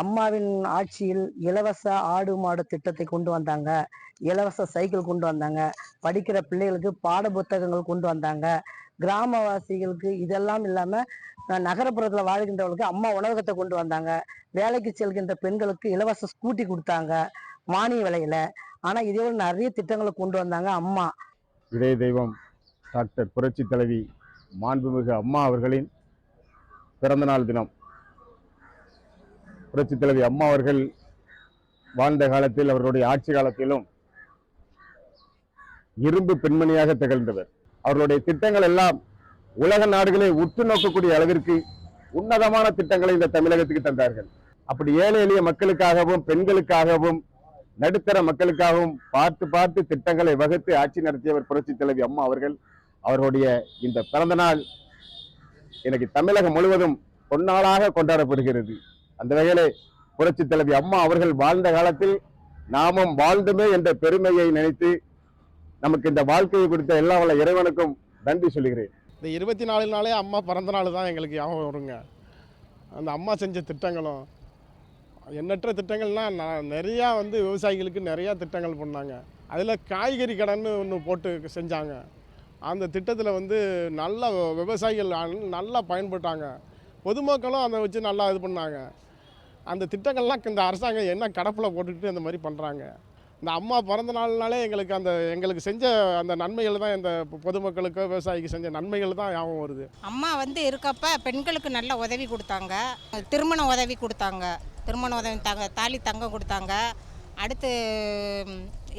அம்மாவின் ஆட்சியில் இலவச ஆடு மாடு திட்டத்தை கொண்டு வந்தாங்க. இலவச சைக்கிள் கொண்டு வந்தாங்க. படிக்கிற பிள்ளைகளுக்கு பாட புத்தகங்கள் கொண்டு வந்தாங்க. கிராமவாசிகளுக்கு இதெல்லாம் இல்லாம நகரப்புறத்தில் நகரப்புறத்துல வாழ்கின்றவர்களுக்கு அம்மா உணவகத்தை கொண்டு வந்தாங்க. வேலைக்கு செல்கின்ற பெண்களுக்கு இலவச ஸ்கூட்டி கொடுத்தாங்க மானிய விலையில. ஆனா இதே நிறைய திட்டங்களை கொண்டு வந்தாங்க அம்மா. இதய தெய்வம் டாக்டர் புரட்சி தலைவி மாண்புமிகு அம்மா அவர்களின் பிறந்தநாள் தினம். புரட்சி தலைவி அம்மா அவர்கள் வாழ்ந்த காலத்தில் அவர்களுடைய ஆட்சி காலத்திலும் இரும்பு பெண்மணியாக திகழ்ந்தவர். அவர்களுடைய திட்டங்கள் எல்லாம் உலக நாடுகளை உற்று நோக்கக்கூடிய அளவிற்கு உன்னதமான திட்டங்களை இந்த தமிழகத்துக்கு தந்தார்கள். அப்படி ஏழை எளிய மக்களுக்காகவும் பெண்களுக்காகவும் நடுத்தர மக்களுக்காகவும் பார்த்து பார்த்து திட்டங்களை வகுத்து ஆட்சி நடத்தியவர் புரட்சி தலைவி அம்மா அவர்கள். அவர்களுடைய இந்த பிறந்த நாள் இன்னைக்கு தமிழகம் முழுவதும் பொன்னாளாக கொண்டாடப்படுகிறது. அந்த வகையிலே புரட்சி தலைவி அம்மா அவர்கள் வாழ்ந்த காலத்தில் நாமும் வாழ்ந்துமே என்ற பெருமையை நினைத்து நமக்கு இந்த வாழ்க்கையை கொடுத்த எல்லா வள இறைவனுக்கும் நன்றி சொல்கிறேன். இந்த இருபத்தி நாலு நாளே அம்மா பிறந்த நாள் தான் எங்களுக்கு ஞாபகம் வருங்க. அந்த அம்மா செஞ்ச திட்டங்களும் எண்ணற்ற திட்டங்கள்லாம் நான் நிறையா வந்து விவசாயிகளுக்கு நிறையா திட்டங்கள் பண்ணாங்க. அதில் காய்கறி கடன்னு ஒன்று போட்டு செஞ்சாங்க. அந்த திட்டத்தில் வந்து நல்ல விவசாயிகள் நல்லா பயன்பட்டாங்க. பொதுமக்களும் அதை வச்சு நல்லா இது பண்ணாங்க. அந்த திட்டங்கள்லாம் இந்த அரசாங்கம் என்ன கடப்பில் போட்டுக்கிட்டு அந்த மாதிரி பண்ணுறாங்க இந்த அம்மா பிறந்த நாள்னாலே எங்களுக்கு அந்த எங்களுக்கு செஞ்ச அந்த நன்மைகள் தான் இந்த பொதுமக்களுக்கு விவசாயிக்கு செஞ்ச நன்மைகள் தான் ஞாபகம் வருது. அம்மா வந்து இருக்கப்ப பெண்களுக்கு நல்ல உதவி கொடுத்தாங்க. திருமண உதவி கொடுத்தாங்க. திருமண உதவி தாங்க தாலி தங்கம் கொடுத்தாங்க. அடுத்து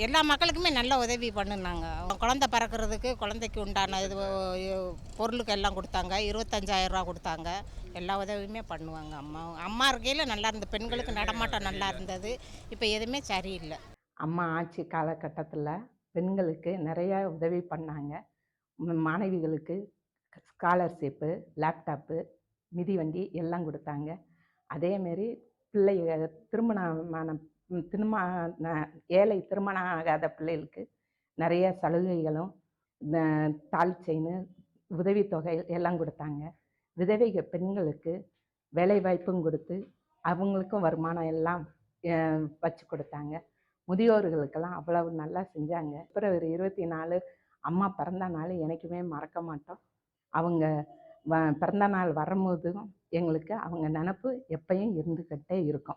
எல்லா மக்களுக்குமே நல்ல உதவி பண்ணினாங்க. குழந்தை பறக்கிறதுக்கு குழந்தைக்கு உண்டான இது பொருளுக்கு எல்லாம் கொடுத்தாங்க. இருபத்தஞ்சாயிரரூபா கொடுத்தாங்க. எல்லா உதவியுமே பண்ணுவாங்க அம்மா. அம்மா இருக்கையில் நல்லா இருந்தது பெண்களுக்கு நடமாட்டம் நல்லா இருந்தது. இப்போ எதுவுமே சரியில்லை. அம்மா ஆட்சி காலகட்டத்தில் பெண்களுக்கு நிறையா உதவி பண்ணாங்க. மாணவிகளுக்கு ஸ்காலர்ஷிப்பு லேப்டாப்பு மிதிவண்டி எல்லாம் கொடுத்தாங்க. அதேமாரி பிள்ளைக திருமணமான திருமண ஏழை திருமணம் ஆகாத பிள்ளைகளுக்கு நிறைய சலுகைகளும் ந- தாலி செயின் உதவித்தொகை எல்லாம் கொடுத்தாங்க. விதவை பெண்களுக்கு வேலைவாய்ப்பும் கொடுத்து அவங்களுக்கும் வருமானம் எல்லாம் வச்சு கொடுத்தாங்க. முதியோர்களுக்கெல்லாம் அவ்வளவு நல்லா செஞ்சாங்க. பிப்ரவரி இருபத்தி நாலு அம்மா பிறந்த நாள் எனக்குமே மறக்க மாட்டோம். அவங்க வ பிறந்த நாள் வரும்போதும் எங்களுக்கு அவங்க நினப்பு எப்பயும் இருந்துக்கிட்டே இருக்கும்.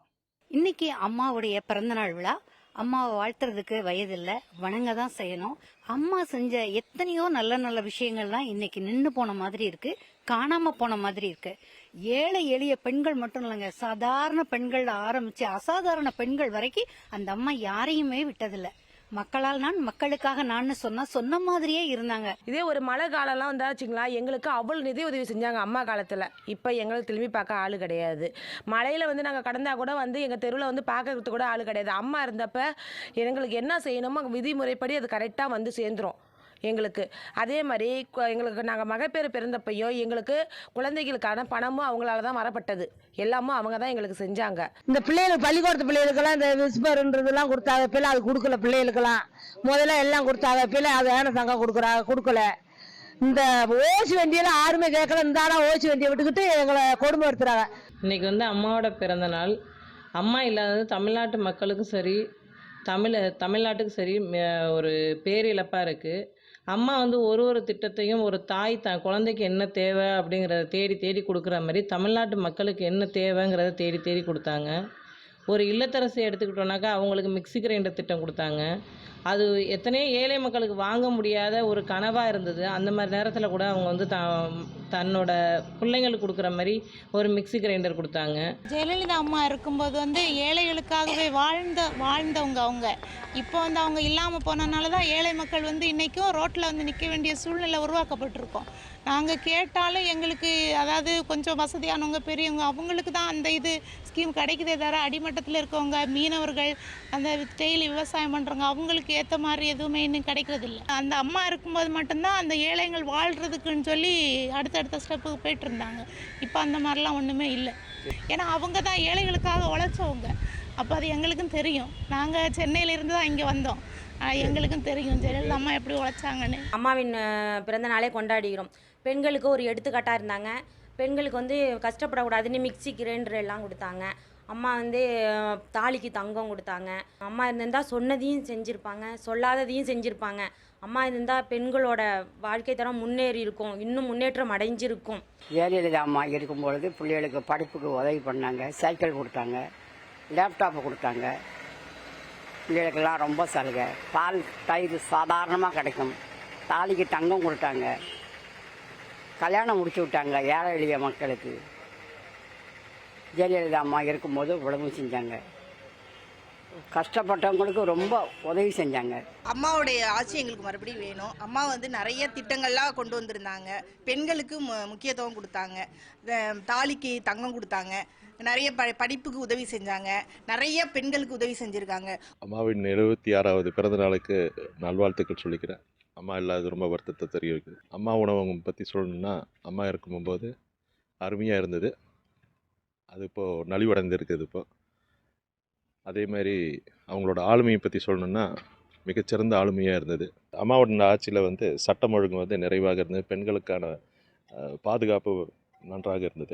இன்னைக்கு அம்மாவுடைய பிறந்தநாள் விழா. அம்மாவை வாழ்த்துறதுக்கு வயதில்ல. வணங்க தான் செய்யணும். அம்மா செஞ்ச எத்தனையோ நல்ல நல்ல விஷயங்கள்லாம் இன்னைக்கு நின்று போன மாதிரி இருக்கு. காணாம போன மாதிரி இருக்கு. ஏழை எளிய பெண்கள் மட்டும் இல்லைங்க. சாதாரண பெண்கள் ஆரம்பிச்சு அசாதாரண பெண்கள் வரைக்கும் அந்த அம்மா யாரையுமே விட்டதில்ல. மக்களால் நான் மக்களுக்காக நான் சொன்னா சொன்ன மாதிரியே இருந்தாங்க. இதே ஒரு மழை காலம்லாம் வந்தாச்சுங்களா எங்களுக்கு அவ்வளோ நிதி உதவி செஞ்சாங்க அம்மா காலத்தில். இப்போ எங்களுக்கு திரும்பி பார்க்க ஆள் கிடையாது. மழையில் வந்து நாங்கள் கடந்தா கூட வந்து எங்கள் தெருவில் வந்து பார்க்கறதுக்கு கூட ஆள் கிடையாது. அம்மா இருந்தப்ப எங்களுக்கு என்ன செய்யணுமோ விதிமுறைப்படி அது கரெக்டாக வந்து சேர்ந்துரும். எங்களுக்கு. அதே மாதிரி எங்களுக்கு நாங்கள் மகப்பேறு பிறந்தப்பையோ எங்களுக்கு குழந்தைகளுக்கான பணமும் அவங்களால தான் வரப்பட்டது. எல்லாமும் அவங்க தான் எங்களுக்கு செஞ்சாங்க. இந்த பிள்ளைகளுக்கு பள்ளிக்கூடத்து பிள்ளைகளுக்கெல்லாம் இந்த விஸ்பர்ன்றதெல்லாம் கொடுத்தாங்க. பிள்ளை அது கொடுக்கல பிள்ளைகளுக்கெல்லாம். முதல்ல எல்லாம் கொடுத்தாங்க. பிள்ளை அது ஏன சங்கம் கொடுக்குறாங்க கொடுக்கல. இந்த ஓசி வண்டியெல்லாம் யாருமே கேட்கல. இந்த ஆனா ஓசி வண்டியை விட்டுக்கிட்டு எங்களை கொடுமைப்படுத்துறாங்க இன்னைக்கு வந்து அம்மாவோட பிறந்த நாள். அம்மா இல்லாதது தமிழ்நாட்டு மக்களுக்கும் சரி தமிழ் தமிழ்நாட்டுக்கு சரி ஒரு பேரிழப்பாக இருக்குது அம்மா வந்து ஒரு ஒரு திட்டத்தையும் ஒரு தாய் த குழந்தைக்கு என்ன தேவை அப்படிங்கிறத தேடி தேடி கொடுக்குற மாதிரி தமிழ்நாட்டு மக்களுக்கு என்ன தேவைங்கிறத தேடி தேடி கொடுத்தாங்க. ஒரு இல்லத்தரசி எடுத்துக்கிட்டோன்னாக்கா அவங்களுக்கு மிக்ஸி கிரைண்டர் திட்டம் கொடுத்தாங்க. அது எத்தனையோ ஏழை மக்களுக்கு வாங்க முடியாத ஒரு கனவாக இருந்தது. அந்த மாதிரி நேரத்தில் கூட அவங்க வந்து த தன்னோட பிள்ளைங்களுக்கு கொடுக்குற மாதிரி ஒரு மிக்ஸி கிரைண்டர் கொடுத்தாங்க. ஜெயலலிதா அம்மா இருக்கும்போது வந்து ஏழைகளுக்காகவே வாழ்ந்த வாழ்ந்தவங்க அவங்க. இப்போ வந்து அவங்க இல்லாமல் போனனால தான் ஏழை மக்கள் வந்து இன்றைக்கும் ரோட்டில் வந்து நிற்க வேண்டிய சூழ்நிலை உருவாக்கப்பட்டிருக்கோம். நாங்கள் கேட்டாலும் எங்களுக்கு அதாவது கொஞ்சம் வசதியானவங்க பெரியவங்க அவங்களுக்கு தான் அந்த இது ஸ்கீம் கிடைக்குதே தவிர அடிமட்டத்தில் இருக்கவங்க மீனவர்கள் அந்த டெய்லி விவசாயம் பண்ணுறவங்க அவங்களுக்கு ஏற்ற மாதிரி எதுவுமே இன்னும் கிடைக்கிறதில்ல. அந்த அம்மா இருக்கும்போது மட்டும்தான் அந்த ஏழைகள் வாழ்கிறதுக்குன்னு சொல்லி அடுத்தடுத்த ஸ்டெப்புக்கு போயிட்டு இருந்தாங்க இப்போ அந்த மாதிரிலாம் ஒன்றுமே இல்லை. ஏன்னா அவங்க தான் ஏழைகளுக்காக உழைச்சவங்க. அப்போ அது எங்களுக்கும் தெரியும். நாங்கள் சென்னையிலேருந்து தான் இங்கே வந்தோம். எங்களுக்கும் தெரியும். ஜெயலலிதா அம்மா எப்படி உழைச்சாங்கன்னு. அம்மாவின் பிறந்த நாளே கொண்டாடுகிறோம். பெண்களுக்கு ஒரு எடுத்துக்காட்டாக இருந்தாங்க. பெண்களுக்கு வந்து கஷ்டப்படக்கூடாதுன்னு மிக்ஸி கிரைண்டர் எல்லாம் கொடுத்தாங்க. அம்மா வந்து தாலிக்கு தங்கம் கொடுத்தாங்க. அம்மா இருந்திருந்தால் சொன்னதையும் செஞ்சுருப்பாங்க. சொல்லாததையும் செஞ்சுருப்பாங்க. அம்மா இருந்திருந்தால் பெண்களோட வாழ்க்கை தரம் முன்னேறி இருக்கும். இன்னும் முன்னேற்றம் அடைஞ்சிருக்கும். ஜெயலலிதா அம்மா இருக்கும் பொழுது பிள்ளைகளுக்கு படிப்புக்கு உதவி பண்ணாங்க. சைக்கிள் கொடுத்தாங்க. லேப்டாப்பு கொடுத்தாங்க. பிள்ளைகளுக்கெல்லாம் ரொம்ப சலுகை. பால் தயிர் சாதாரணமாக கிடைக்கும். தாலிக்கு தங்கம் கொடுத்தாங்க. கல்யாணம் முடிச்சு விட்டாங்க ஏழை எளிய மக்களுக்கு. ஜெயலலிதா அம்மா இருக்கும்போது உழவும் செஞ்சாங்க. கஷ்டப்பட்டவங்களுக்கு ரொம்ப உதவி செஞ்சாங்க. அம்மாவுடைய ஆட்சி எங்களுக்கு மறுபடியும் வேணும். அம்மா வந்து நிறைய திட்டங்கள்லாம் கொண்டு வந்திருந்தாங்க. பெண்களுக்கு மு- முக்கியத்துவம் கொடுத்தாங்க. தாலிக்கு தங்கம் கொடுத்தாங்க. நிறைய ப படிப்புக்கு உதவி செஞ்சாங்க. நிறைய பெண்களுக்கு உதவி செஞ்சுருக்காங்க. அம்மாவின் எழுபத்தி ஆறாவது பிறந்த நாளுக்கு நல்வாழ்த்துக்கள் சொல்லிக்கிறேன். அம்மா இல்லாத ரொம்ப வருத்தத்தை தெரிவிக்குது அம்மா உணவகம் பற்றி சொல்லணும்னா அம்மா இருக்கும்போது அருமையாக இருந்தது. அது இப்போது நலிவடைந்திருக்குது இப்போது அதே மாதிரி அவங்களோட ஆளுமையை பற்றி சொல்லணும்னா மிகச்சிறந்த ஆளுமையாக இருந்தது. அம்மாவோட ஆட்சியில் வந்து சட்டம் ஒழுங்கு வந்து நிறைவாக இருந்தது. பெண்களுக்கான பாதுகாப்பு நன்றாக இருந்தது.